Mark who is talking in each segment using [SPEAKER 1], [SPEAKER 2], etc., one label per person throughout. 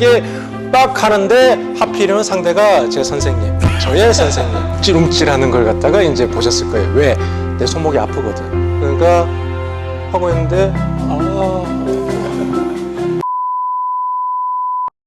[SPEAKER 1] 세게 빡 하는데 하필이면 상대가 제 선생님, 저의 선생님. 찌름찔하는 걸 갖다가 이제 보셨을 거예요. 왜? 내 손목이 아프거든. 그러니까 하고 있는데 아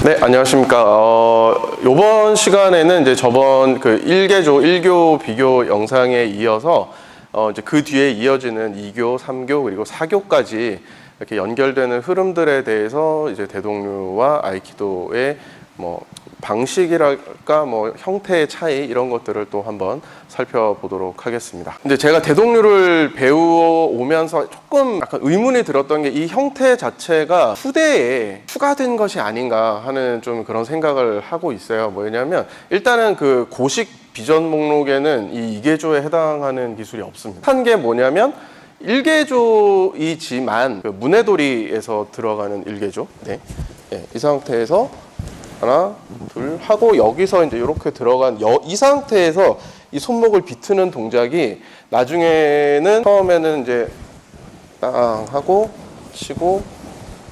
[SPEAKER 2] 네, 안녕하십니까. 어, 요번 시간에는 이제 저번 그 1개조, 1교 비교 영상에 이어서 어, 이제 그 뒤에 이어지는 2교, 3교, 그리고 4교까지 이렇게 연결되는 흐름들에 대해서 이제 대동류와 아이키도의 뭐 방식이랄까 뭐 형태의 차이 이런 것들을 또 한번 살펴보도록 하겠습니다. 근데 제가 대동류를 배워 오면서 조금 약간 의문이 들었던 게 이 형태 자체가 후대에 추가된 것이 아닌가 하는 좀 그런 생각을 하고 있어요. 뭐냐면 일단은 그 고식 비전 목록에는 이 이계조에 해당하는 기술이 없습니다. 한 게 뭐냐면 일개조이지만 그 문해돌이에서 들어가는 일개조. 네. 네, 이 상태에서 하나, 둘 하고 여기서 이제 이렇게 들어간 여, 이 상태에서 이 손목을 비트는 동작이 나중에는 처음에는 이제 땅 하고 치고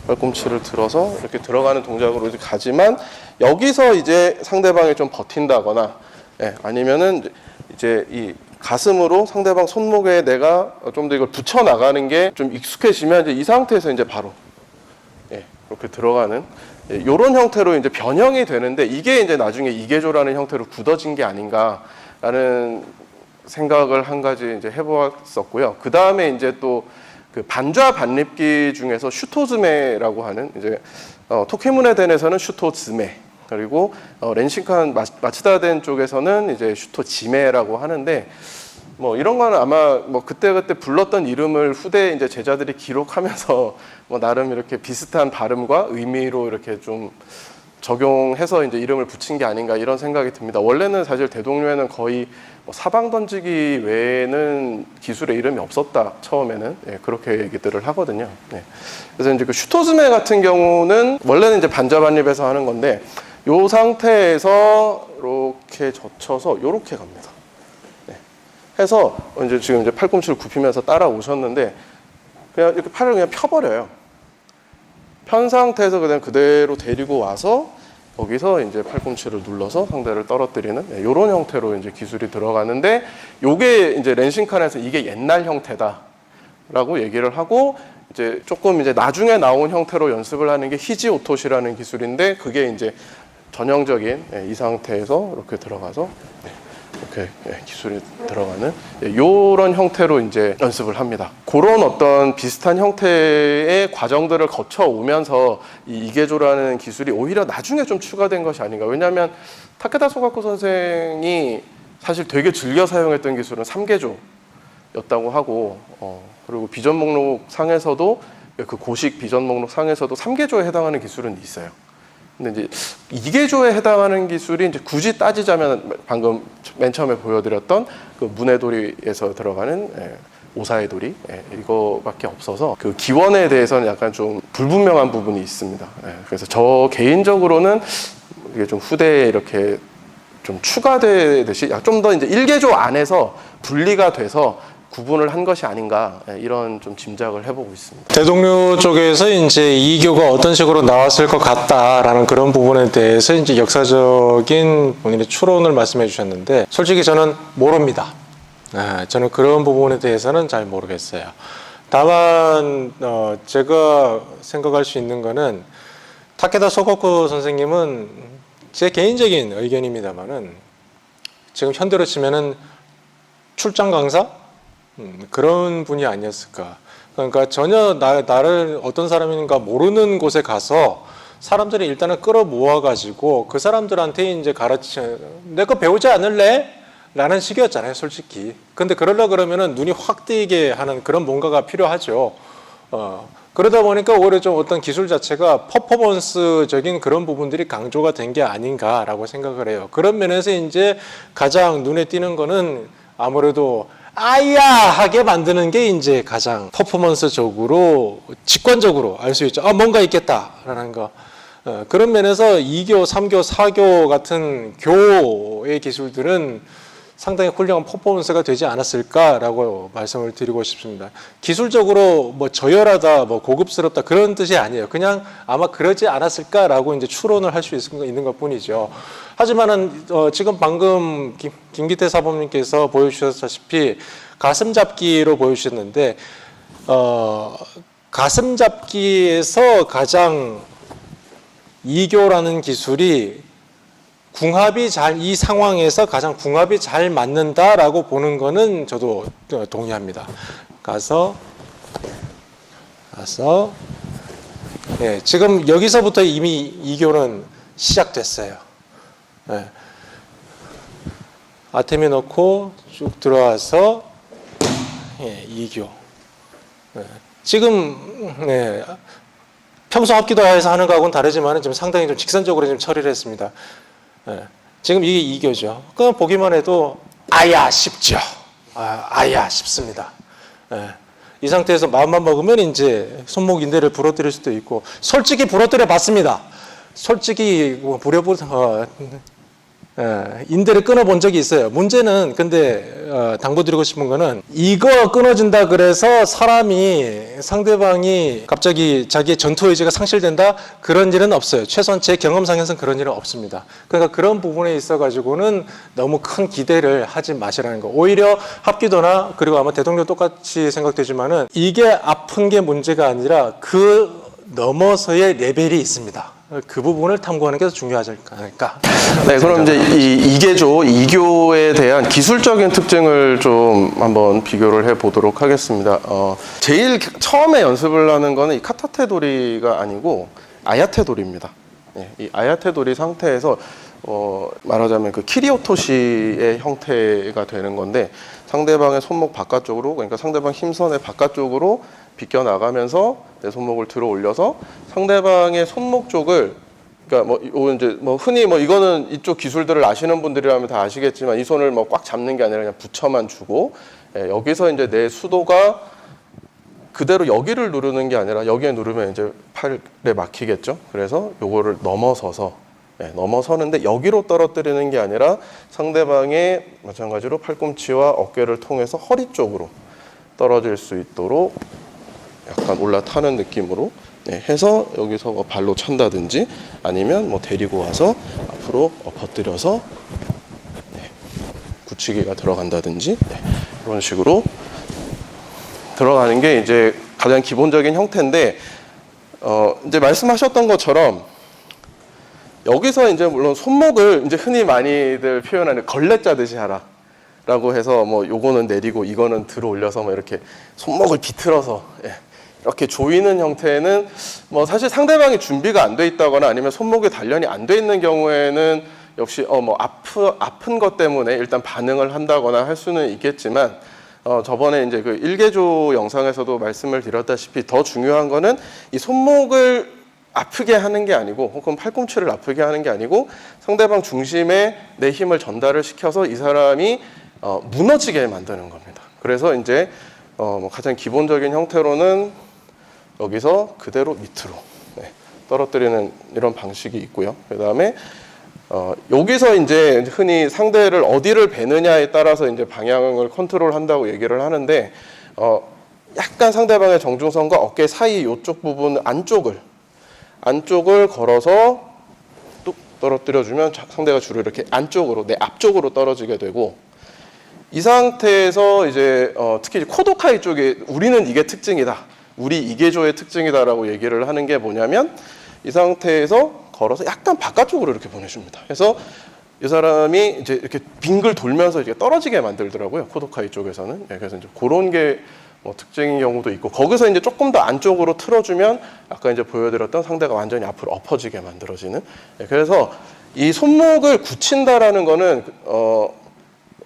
[SPEAKER 2] 발꿈치를 들어서 이렇게 들어가는 동작으로 이제 가지만 여기서 이제 상대방이 좀 버틴다거나 예, 아니면은 이제 이 가슴으로 상대방 손목에 내가 좀 더 이걸 붙여 나가는 게 좀 익숙해지면 이제 이 상태에서 이제 바로 예, 이렇게 들어가는 이런 형태로 이제 변형이 되는데 이게 이제 나중에 이계조라는 형태로 굳어진 게 아닌가라는 생각을 한 가지 이제 해보았었고요. 그 다음에 이제 또 그 반좌 반립기 중에서 슈토즈메라고 하는 이제 어, 토케무네덴에서는 슈토즈메 그리고 어, 렌신칸 마- 마츠다덴 쪽에서는 이제 슈토 지메라고 하는데 뭐 이런 거는 아마 뭐 그때 그때 불렀던 이름을 후대 이제 제자들이 기록하면서 뭐 나름 이렇게 비슷한 발음과 의미로 이렇게 좀 적용해서 이제 이름을 붙인 게 아닌가 이런 생각이 듭니다. 원래는 사실 대동류에는 거의 뭐 사방 던지기 외에는 기술의 이름이 없었다 처음에는 예, 그렇게 얘기들을 하거든요. 예. 그래서 이제 그 슈토즈메 같은 경우는 원래는 이제 반자반립에서 하는 건데 요 상태에서 이렇게 젖혀서 이렇게 갑니다. 해서 이제 지금 이제 팔꿈치를 굽히면서 따라오셨는데 그냥 이렇게 팔을 그냥 펴버려요. 편 상태에서 그냥 그대로 데리고 와서 거기서 이제 팔꿈치를 눌러서 상대를 떨어뜨리는 이런 형태로 이제 기술이 들어가는데 요게 이제 렌신칸에서 이게 옛날 형태다라고 얘기를 하고 이제 조금 이제 나중에 나온 형태로 연습을 하는 게 히지 오토시라는 기술인데 그게 이제 전형적인 예, 이 상태에서 이렇게 들어가서 예, 이렇게 예, 기술이 들어가는 이런 형태로 이제 연습을 합니다. 그런 어떤 비슷한 형태의 과정들을 거쳐 오면서 이 이계조라는 기술이 오히려 나중에 좀 추가된 것이 아닌가. 왜냐하면 타케다 소가쿠 선생이 사실 되게 즐겨 사용했던 기술은 삼계조였다고 하고 어, 그리고 비전 목록 상에서도 그 고식 비전 목록 상에서도 삼계조에 해당하는 기술은 있어요. 근데 이제 이계조에 해당하는 기술이 이제 굳이 따지자면 방금 맨 처음에 보여드렸던 그 문해돌이에서 들어가는 예, 오사의 돌이 예, 이거밖에 없어서 그 기원에 대해서는 약간 좀 불분명한 부분이 있습니다. 예, 그래서 저 개인적으로는 이게 좀 후대에 이렇게 좀 추가되듯이 좀 더 이제 일계조 안에서 분리가 돼서 구분을 한 것이 아닌가 예, 이런 좀 짐작을 해보고 있습니다.
[SPEAKER 1] 대동류 쪽에서 이제 이교가 어떤 식으로 나왔을 것 같다라는 그런 부분에 대해서 이제 역사적인 본인의 추론을 말씀해 주셨는데 솔직히 저는 모릅니다. 아, 저는 그런 부분에 대해서는 잘 모르겠어요. 다만 어, 제가 생각할 수 있는 거는 타케다 소거쿠 선생님은 제 개인적인 의견입니다만은 지금 현대로 치면은 출장 강사 음, 그런 분이 아니었을까. 그러니까 전혀 나, 나를 어떤 사람인가 모르는 곳에 가서 사람들이 일단은 끌어 모아 가지고 그 사람들한테 이제 가르쳐, 내거 배우지 않을래? 라는 식이었잖아요, 솔직히. 근데 그러려 그러면은 눈이 확 띄게 하는 그런 뭔가가 필요하죠. 어, 그러다 보니까 오히려 좀 어떤 기술 자체가 퍼포먼스적인 그런 부분들이 강조가 된 게 아닌가라고 생각을 해요. 그런 면에서 이제 가장 눈에 띄는 거는 아무래도 아야 하게 만드는 게 이제 가장 퍼포먼스적으로 직관적으로 알 수 있죠. 아 뭔가 있겠다라는 거. 어, 그런 면에서 2교, 3교, 4교 같은 교의 기술들은 상당히 훌륭한 퍼포먼스가 되지 않았을까라고 말씀을 드리고 싶습니다. 기술적으로 뭐 저열하다, 뭐 고급스럽다 그런 뜻이 아니에요. 그냥 아마 그러지 않았을까라고 이제 추론을 할 수 있는 것 뿐이죠. 하지만은 어, 지금 방금 김, 김기태 사범님께서 보여주셨다시피 가슴 잡기로 보여주셨는데 어, 가슴 잡기에서 가장 이교라는 기술이 궁합이 잘 이 상황에서 가장 궁합이 잘 맞는다라고 보는 거는 저도 동의합니다. 가서 가서 예, 지금 여기서부터 이미 이교는 시작됐어요. 예. 아테미 넣고 쭉 들어와서 예, 이교. 예. 지금 네, 평소 합기도하에서 하는 거하고는 다르지만 지금 상당히 좀 직선적으로 지금 처리를 했습니다. 예. 지금 이게 이교죠. 그 보기만 해도 아야 싶죠. 아, 아야 싶습니다. 예. 이 상태에서 마음만 먹으면 이제 손목 인대를 부러뜨릴 수도 있고 솔직히 부러뜨려 봤습니다. 솔직히 뭐 부려보 어, 예, 인대를 끊어본 적이 있어요. 문제는 근데 어, 당부드리고 싶은 거는 이거 끊어진다 그래서 사람이 상대방이 갑자기 자기의 전투 의지가 상실된다 그런 일은 없어요. 최소한 제 경험상에서는 그런 일은 없습니다. 그러니까 그런 부분에 있어 가지고는 너무 큰 기대를 하지 마시라는 거. 오히려 합기도나 그리고 아마 대통령 똑같이 생각되지만은 이게 아픈 게 문제가 아니라 그 넘어서의 레벨이 있습니다. 그 부분을 탐구하는 게 더 중요하지 않을까.
[SPEAKER 2] 네, 그럼 이제 이 이계조 이교에 대한 기술적인 특징을 좀 한번 비교를 해 보도록 하겠습니다. 어, 제일 처음에 연습을 하는 거는 이 카타테 도리가 아니고 아야테 도리입니다. 예, 이 아야테 도리 상태에서 어, 말하자면 그 키리오토시의 형태가 되는 건데 상대방의 손목 바깥쪽으로 그러니까 상대방 힘선의 바깥쪽으로 비껴 나가면서 내 손목을 들어 올려서 상대방의 손목 쪽을 그러니까 뭐요 이제 뭐 흔히 뭐 이거는 이쪽 기술들을 아시는 분들이라면 다 아시겠지만 이 손을 뭐 꽉 잡는 게 아니라 그냥 붙여만 주고 예, 여기서 이제 내 수도가 그대로 여기를 누르는 게 아니라 여기에 누르면 이제 팔에 막히겠죠. 그래서 요거를 넘어서서 예, 넘어서는데 여기로 떨어뜨리는 게 아니라 상대방의 마찬가지로 팔꿈치와 어깨를 통해서 허리 쪽으로 떨어질 수 있도록 약간 올라타는 느낌으로 네, 해서 여기서 뭐 발로 찬다든지 아니면 뭐 데리고 와서 앞으로 엎어뜨려서 네, 굳히기가 들어간다든지 네, 이런 식으로 들어가는 게 이제 가장 기본적인 형태인데 어 이제 말씀하셨던 것처럼 여기서 이제 물론 손목을 이제 흔히 많이들 표현하는 걸레 짜듯이 하라 라고 해서 뭐 요거는 내리고 이거는 들어 올려서 뭐 이렇게 손목을 비틀어서 예, 이렇게 조이는 형태는 뭐 사실 상대방이 준비가 안 돼 있다거나 아니면 손목에 단련이 안 돼 있는 경우에는 역시 어 뭐 아프 아픈 것 때문에 일단 반응을 한다거나 할 수는 있겠지만 어 저번에 이제 그 일개조 영상에서도 말씀을 드렸다시피 더 중요한 거는 이 손목을 아프게 하는 게 아니고 혹은 팔꿈치를 아프게 하는 게 아니고 상대방 중심에 내 힘을 전달을 시켜서 이 사람이 어 무너지게 만드는 겁니다. 그래서 이제 어뭐 가장 기본적인 형태로는 여기서 그대로 밑으로 네, 떨어뜨리는 이런 방식이 있고요. 그 다음에 어, 여기서 이제 흔히 상대를 어디를 베느냐에 따라서 이제 방향을 컨트롤한다고 얘기를 하는데 어, 약간 상대방의 정중선과 어깨 사이 이쪽 부분 안쪽을 안쪽을 걸어서 뚝 떨어뜨려 주면 상대가 주로 이렇게 안쪽으로 내 앞쪽으로 떨어지게 되고 이 상태에서 이제 어, 특히 코도카이 쪽에 우리는 이게 특징이다. 우리 이계조의 특징이다라고 얘기를 하는 게 뭐냐면 이 상태에서 걸어서 약간 바깥쪽으로 이렇게 보내줍니다. 그래서 이 사람이 이제 이렇게 빙글 돌면서 이렇게 떨어지게 만들더라고요. 코도카이 쪽에서는. 예, 그래서 이제 그런 게 뭐 특징인 경우도 있고 거기서 이제 조금 더 안쪽으로 틀어주면 아까 이제 보여드렸던 상대가 완전히 앞으로 엎어지게 만들어지는. 예, 그래서 이 손목을 굳힌다라는 거는 어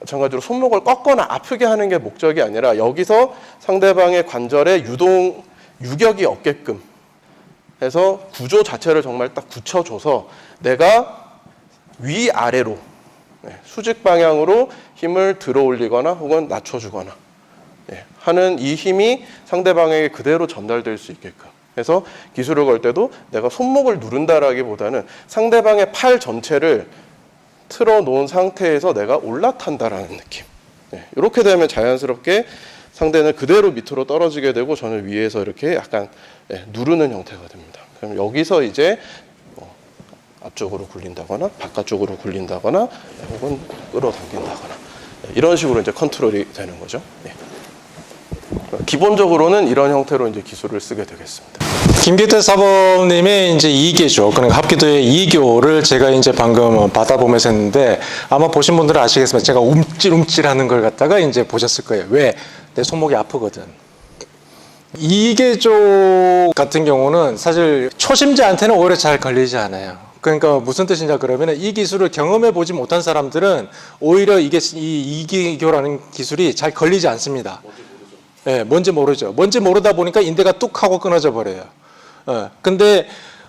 [SPEAKER 2] 마찬가지로 손목을 꺾거나 아프게 하는 게 목적이 아니라 여기서 상대방의 관절에 유동 유격이 없게끔 해서 구조 자체를 정말 딱 굳혀줘서 내가 위 아래로 네, 수직 방향으로 힘을 들어 올리거나 혹은 낮춰주거나 네, 하는 이 힘이 상대방에게 그대로 전달될 수 있게끔 해서 기술을 걸 때도 내가 손목을 누른다라기보다는 상대방의 팔 전체를 틀어놓은 상태에서 내가 올라탄다라는 느낌. 네, 이렇게 되면 자연스럽게 상대는 그대로 밑으로 떨어지게 되고 저는 위에서 이렇게 약간 예, 누르는 형태가 됩니다. 그럼 여기서 이제 뭐 앞쪽으로 굴린다거나 바깥쪽으로 굴린다거나 네, 혹은 끌어당긴다거나 네, 이런 식으로 이제 컨트롤이 되는 거죠. 네. 기본적으로는 이런 형태로 이제 기술을 쓰게 되겠습니다.
[SPEAKER 1] 김기태 사범님의 이제 2개죠. 그러니까 합기도의 2교를 제가 이제 방금 받아보면서 했는데 아마 보신 분들은 아시겠지만 제가 움찔움찔 하는 걸 갖다가 이제 보셨을 거예요. 왜? 내 손목이 아프거든. 2개조 같은 경우는 사실 초심자한테는 오히려 잘 걸리지 않아요. 그러니까 무슨 뜻이냐 그러면 이 기술을 경험해 보지 못한 사람들은 오히려 이게 이 2기교라는 기술이 잘 걸리지 않습니다. 예, 뭔지 모르죠. 뭔지 모르다 보니까 인대가 뚝 하고 끊어져 버려요. 어, 근데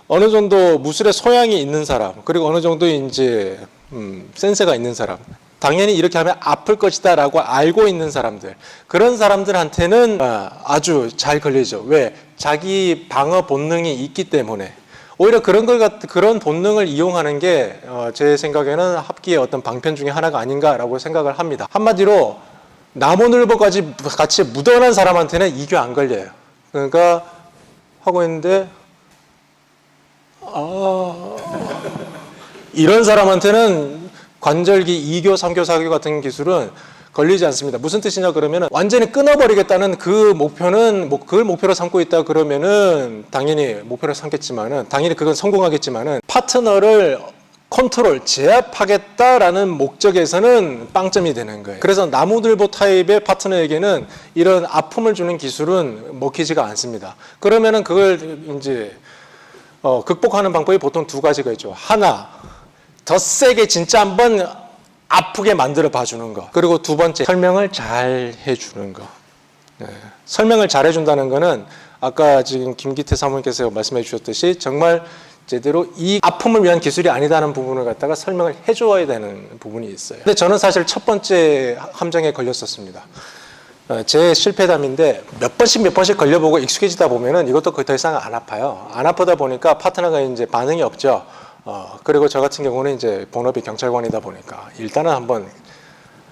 [SPEAKER 1] 어느 정도 무술의 소양이 있는 사람, 그리고 어느 정도 이제 음, 센스가 있는 사람, 당연히 이렇게 하면 아플 것이다라고 알고 있는 사람들, 그런 사람들한테는 어, 아주 잘 걸리죠. 왜? 자기 방어 본능이 있기 때문에. 오히려 그런 걸 갖, 그런 본능을 이용하는 게 제 생각에는 합기의 어떤 방편 중에 하나가 아닌가라고 생각을 합니다. 한마디로 나무늘보까지 같이 묻어난 사람한테는 이교 안 걸려요. 그러니까 하고 있는데 아 이런 사람한테는 관절기 2교, 3교, 4교 같은 기술은 걸리지 않습니다. 무슨 뜻이냐 그러면은 완전히 끊어버리겠다는 그 목표는 뭐 그걸 목표로 삼고 있다 그러면은 당연히 목표로 삼겠지만은 당연히 그건 성공하겠지만은 파트너를 컨트롤, 제압하겠다라는 목적에서는 빵점이 되는 거예요. 그래서 나무들보 타입의 파트너에게는 이런 아픔을 주는 기술은 먹히지가 않습니다. 그러면은 그걸 이제 어, 극복하는 방법이 보통 두 가지가 있죠. 하나, 더 세게 진짜 한번 아프게 만들어 봐주는 거. 그리고 두 번째, 설명을 잘 해주는 거. 네. 설명을 잘 해준다는 거는 아까 지금 김기태 사모님께서 말씀해 주셨듯이 정말 제대로 이 아픔을 위한 기술이 아니다는 부분을 갖다가 설명을 해줘야 되는 부분이 있어요. 근데 저는 사실 첫 번째 함정에 걸렸었습니다. 어, 제 실패담인데 몇 번씩 몇 번씩 걸려보고 익숙해지다 보면은 이것도 거의 더 이상 안 아파요. 안 아프다 보니까 파트너가 이제 반응이 없죠. 어, 그리고 저 같은 경우는 이제 본업이 경찰관이다 보니까 일단은 한번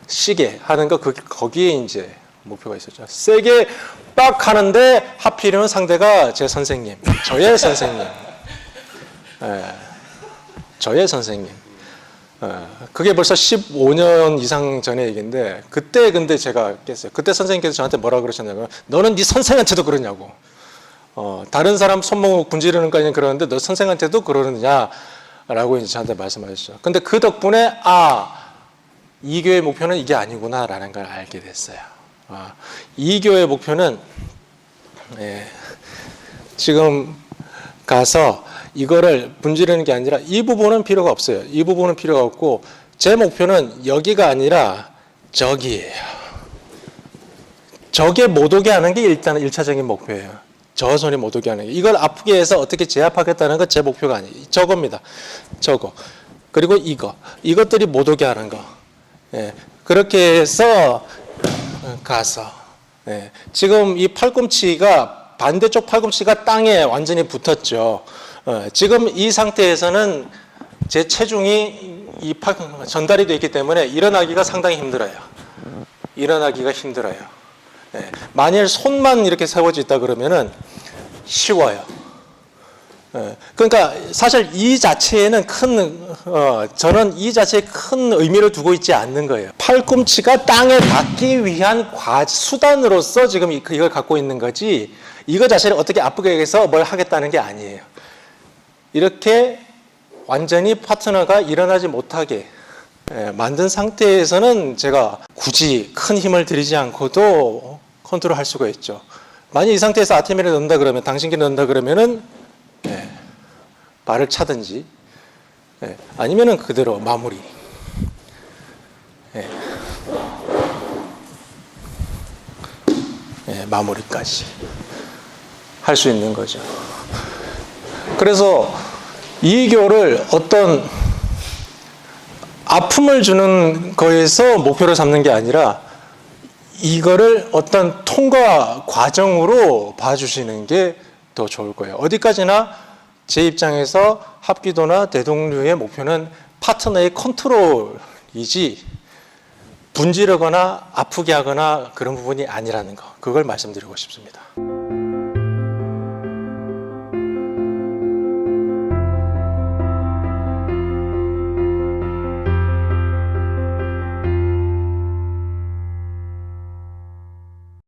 [SPEAKER 1] 쉬게 하는 거 그, 거기에 이제 목표가 있었죠. 세게 빡 하는데 하필이면 상대가 제 선생님, 저의 선생님. 예, 저의 선생님. 어, 그게 벌써 15년 이상 전의 얘기인데 그때 근데 제가 깼어요. 그때 선생님께서 저한테 뭐라 그러셨냐면 너는 네 선생한테도 그러냐고. 어, 다른 사람 손목 군지르는 까지는 그러는데 너 선생한테도 그러느냐라고 이제 저한테 말씀하셨죠. 근데 그 덕분에 아 이교의 목표는 이게 아니구나라는 걸 알게 됐어요. 아, 이교의 목표는 예, 지금 가서 이거를 분지르는 게 아니라 이 부분은 필요가 없어요. 이 부분은 필요가 없고 제 목표는 여기가 아니라 저기예요. 저게 못 오게 하는 게 일단 일차적인 목표예요. 저 손이 못 오게 하는 게 이걸 아프게 해서 어떻게 제압하겠다는 건 제 목표가 아니에요. 저겁니다. 저거 그리고 이거 이것들이 못 오게 하는 거. 예, 그렇게 해서 가서 예, 지금 이 팔꿈치가 반대쪽 팔꿈치가 땅에 완전히 붙었죠. 어, 지금 이 상태에서는 제 체중이 전달이 되어 있기 때문에 일어나기가 상당히 힘들어요. 일어나기가 힘들어요. 예, 만일 손만 이렇게 세워져 있다 그러면은 쉬워요. 예, 그러니까 사실 이 자체에는 큰 어, 저는 이 자체에 큰 의미를 두고 있지 않는 거예요. 팔꿈치가 땅에 닿기 위한 과 수단으로서 지금 이- 이걸 갖고 있는 거지 이거 자체를 어떻게 아프게 해서 뭘 하겠다는 게 아니에요. 이렇게 완전히 파트너가 일어나지 못하게 예, 만든 상태에서는 제가 굳이 큰 힘을 들이지 않고도 컨트롤 할 수가 있죠. 만약 이 상태에서 아테미를 넣는다 그러면 당신끼리 넣는다 그러면은 예, 발을 차든지 예, 아니면은 그대로 마무리. 예. 예, 마무리까지 할 수 있는 거죠. 그래서 이교를 어떤 아픔을 주는 거에서 목표를 삼는 게 아니라 이거를 어떤 통과 과정으로 봐주시는 게 더 좋을 거예요. 어디까지나 제 입장에서 합기도나 대동류의 목표는 파트너의 컨트롤이지 분지르거나 아프게 하거나 그런 부분이 아니라는 거 그걸 말씀드리고 싶습니다.